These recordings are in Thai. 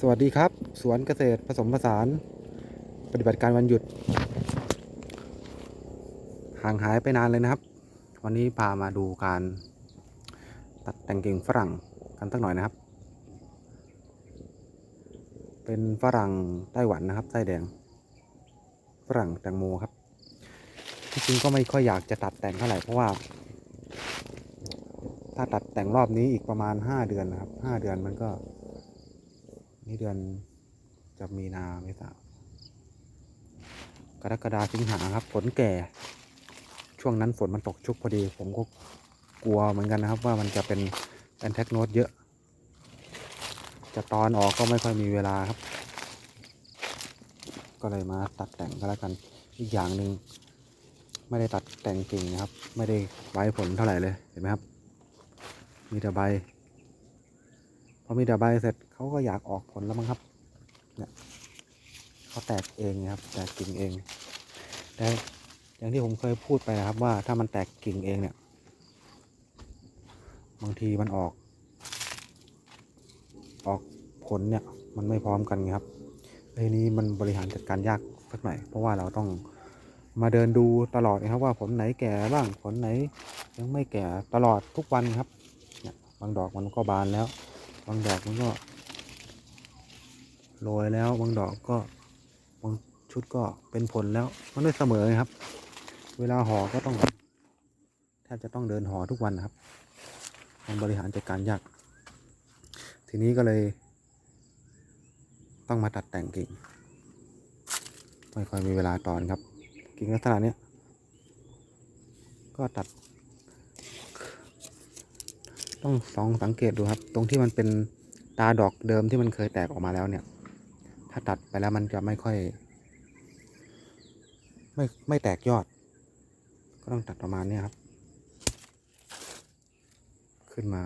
สวัสดีครับ สวนเกษตรผสมผสาน ปฏิบัติการวันหยุด ห่างหายไปนานเลยนะครับ วันนี้พามาดูการตัดแต่งกิ่งฝรั่งกันสักหน่อยนะครับ เป็นฝรั่งไต้หวันนะครับไส้แดง ฝรั่งแตงโมครับที่จริงก็ไม่ค่อยอยากจะตัดแต่งเท่าไหร่เพราะว่า ถ้าตัดแต่งรอบนี้อีกประมาณ 5 เดือนนะครับ5เดือนมันก็ นี่เดือนจะมีนาไม่ทราบกรกฎาสิงหาครับฝนแก่ ช่วงนั้นฝนมันตกชุกพอดี ผมก็กลัวเหมือนกันนะครับ ว่ามันจะเป็นแอนแทกโนดเยอะ จะตอนออกก็ไม่ค่อยมีเวลาครับ ก็เลยมาตัดแต่งก็แล้วกันอีกอย่างหนึ่งไม่ได้ตัดแต่งกิ่งนะครับ ไม่ได้ไว้ผลเท่าไหร่เลยเห็นไหมครับ มีแต่ใบ พอมีแต่ใบเสร็จเขาก็อยากออกผลแล้วมั้งครับ เนี่ยเขาแตกเองนะครับ แตกกิ่งเอง แต่อย่างที่ผมเคยพูดไปนะครับว่าถ้ามันแตกกิ่งเองเนี่ย บางทีมันออก ออกผลเนี่ย มันไม่พร้อมกันครับไอ้นี้มันบริหารจัดการยากสักหน่อย เพราะว่าเราต้องมาเดินดูตลอดนะครับ ว่าผลไหนแก่บ้างผลไหน ยังไม่แก่ตลอดทุกวันครับ เนี่ยบางดอกมันก็บานแล้ว บางดอกมันก็โรยแล้วบางดอกก็บางชุดก็เป็นผลแล้วมันไม่เสมอครับ เวลาห่อก็ต้องแทบจะต้องเดินห่อทุกวันนะครับมันบริหารจัดการยาก ทีนี้ก็เลย ต้องมาตัดแต่งกิ่ง ไม่ค่อยมีเวลาตอนครับ กิ่งลักษณะเนี้ยก็ตัด ต้องสองสังเกตดูครับ ตรงที่มันเป็นตาดอกเดิมที่มันเคยแตกออกมาแล้วเนี่ย ถ้าตัดไปแล้วมันจะไม่ค่อย ไม่ไม่แตกยอด ก็ต้องตัดประมาณนี้ครับ ขึ้นมา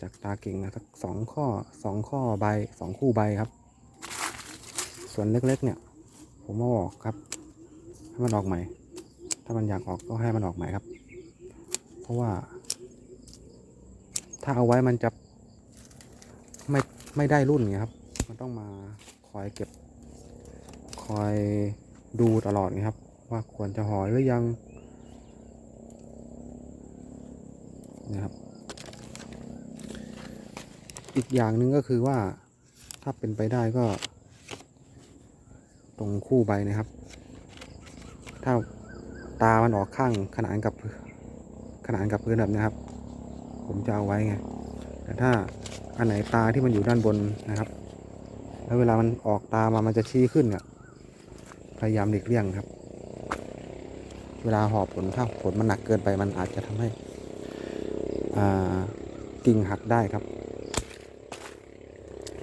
จากตากิ่งนะสักสองข้อสองข้อใบสองคู่ใบครับ ส่วนเล็กๆเนี่ย ผมเอาออกครับให้มันออกใหม่ ถ้ามันอยากออกก็ให้มันออกใหม่ครับ เพราะว่า ถ้าเอาไว้มันจะไม่ไม่ได้รุ่นไงครับ มันต้องมาคอยเก็บ คอยดูตลอดไงครับ ว่าควรจะห่อหรือยังนะครับ อีกอย่างหนึ่งก็คือว่าถ้าเป็นไปได้ก็ ตรงคู่ใบนะครับ ถ้าตามันออกข้างขนานกับขนานกับพื้นแบบนี้ครับ ผมจะเอาไว้ไงแต่ถ้าอันไหนตาที่มันอยู่ด้านบนนะครับ แล้วเวลามันออกตามามันจะชี้ขึ้นอะพยายามหลีกเลี่ยงครับ เวลาห่อผลถ้าผลมันหนักเกินไปมันอาจจะทำให้อ่ากิ่งหักได้ครับ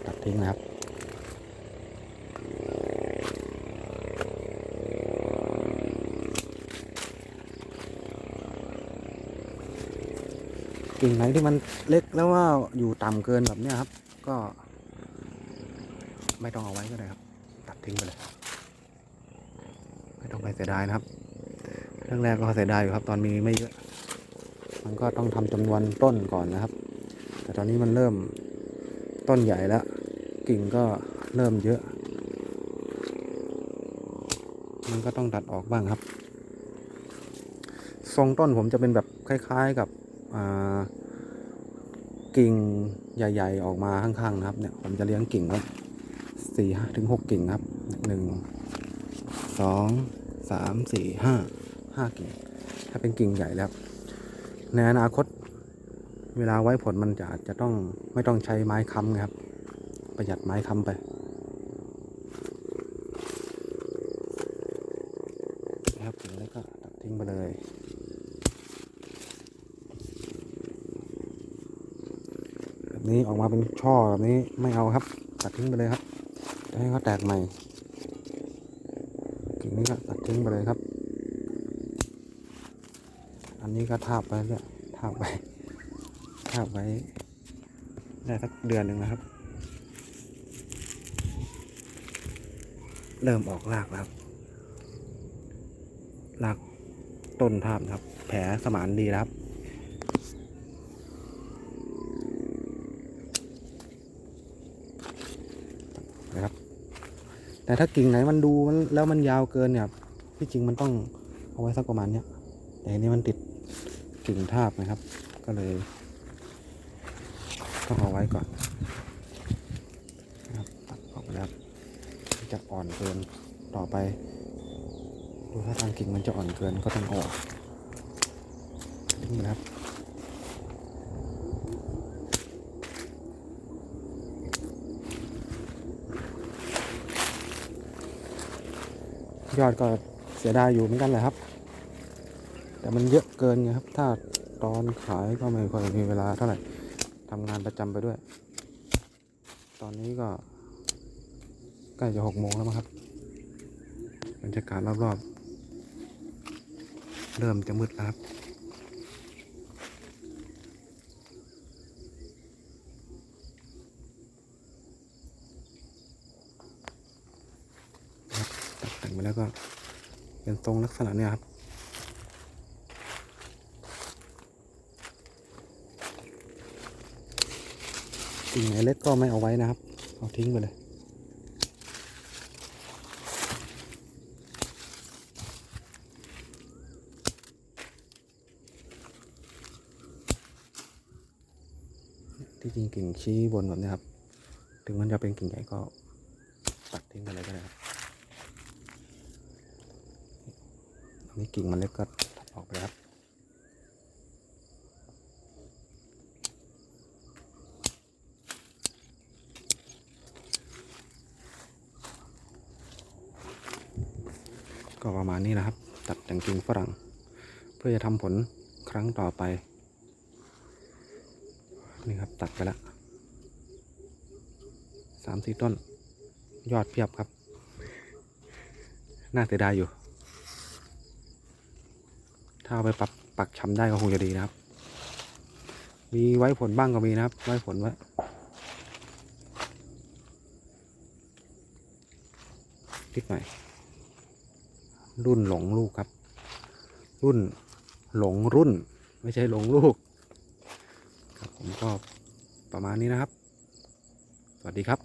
ตัดทิ้งนะครับ กิ่งไหนที่มันเล็กแล้วว่าอยู่ต่ำเกินแบบนี้ครับ ก็ ไม่ต้องเอาไว้ก็ได้ครับ ตัดทิ้งไปเลย ไม่ต้องไปเสียดายนะครับเรื่องแรกก็เสียดายอยู่ครับ ตอนมีไม่เยอะ มันก็ต้องทำจำนวนต้นก่อนนะครับ แต่ตอนนี้มันเริ่มต้นใหญ่แล้ว กิ่งก็เริ่มเยอะ มันก็ต้องตัดออกบ้างครับ ทรงต้นผมจะเป็นแบบคล้าย ๆกับ กิ่งใหญ่ ๆ ออกมาข้างๆนะครับเนี่ยผมจะเลี้ยงกิ่งไว้สี่ถึงหกกิ่งครับหนึ่งสองสามสี่ห้าห้ากิ่ง ถ้าเป็นกิ่งใหญ่แล้ว ในอนาคตเวลาไว้ผลมันจะอาจจะต้องไม่ต้องใช้ไม้ค้ำนะครับ ประหยัดไม้ค้ำไปนะครับกิ่งแล้วก็ตัดทิ้งไปเลย แบบ นี้ออกมาเป็นช่อแบบนี้ไม่เอาครับ ตัดทิ้งไปเลยครับจะให้เขาแตกใหม่กิ่งนี้ก็ตัดทิ้งไปเลยครับ อันนี้ก็ทาบไปเรื่อยทาบไปทาบไว้ได้สักเดือนหนึ่งนะครับ เริ่มออกรากแล้วครับรากต้นทาบครับ แผลสมานดีแล้วครับ น นะครับ แต่ถ้ากิ่งไหนมันดูมันแล้วมันยาวเกินเนี่ยที่จริงมันต้องเอาไว้สักประมาณเนี้ยแต่อันนี้มันติดกิ่งทาบนะครับ ก็เลยต้องเอาไว้ก่อนนะครับตัดออกไปแล้วจะอ่อนเกินต่อไปดูถ้าทางกิ่งมันจะอ่อนเกินก็ต้องอออกนี่นะครับ ยอดก็เสียดายอยู่เหมือนกันแหละครับ แต่มันเยอะเกินไงครับ ถ้าตอนขายก็ไม่ค่อยมีเวลาเท่าไหร่ทำงานประจำไปด้วย ตอนนี้ก็ใกล้จะหกโมงแล้วมั้งครับบรรยากาศรอบๆ เริ่มจะมืดแล้วครับครับตัด แล้วก็เป็นทรงลักษณะเนี้ยครับกิ่งไหนเล็กก็ไม่เอาไว้นะครับ เอาทิ้งไปเลยที่จริงกิ่งชี้บนแบบนี้ครับ ถึงมันจะเป็นกิ่งใหญ่ก็ตัดทิ้งไปเลยก็ได้ครับ อั นี้กิ่งมันเล็กก็ออกไปครับก็ประมาณนี้นะครับ ตัดแต่งกิ่งฝรั่ง เพื่อจะทำผลครั้งต่อไป นี่ครับตัดไปแล้วสามสี่ต้น ยอดเพียบครับ น่าเสียดายอยู่าเอาไปปรับปักชำได้ก็คงจะดีนะครับ มีไว้ผลบ้างก็มีนะครับ ไว้ผลไว้นิดหน่อยรุ่นหลงลูกครับ รุ่นหลงรุ่น ไม่ใช่หลงลูก ครับผมก็ประมาณนี้นะครับ สวัสดีครับ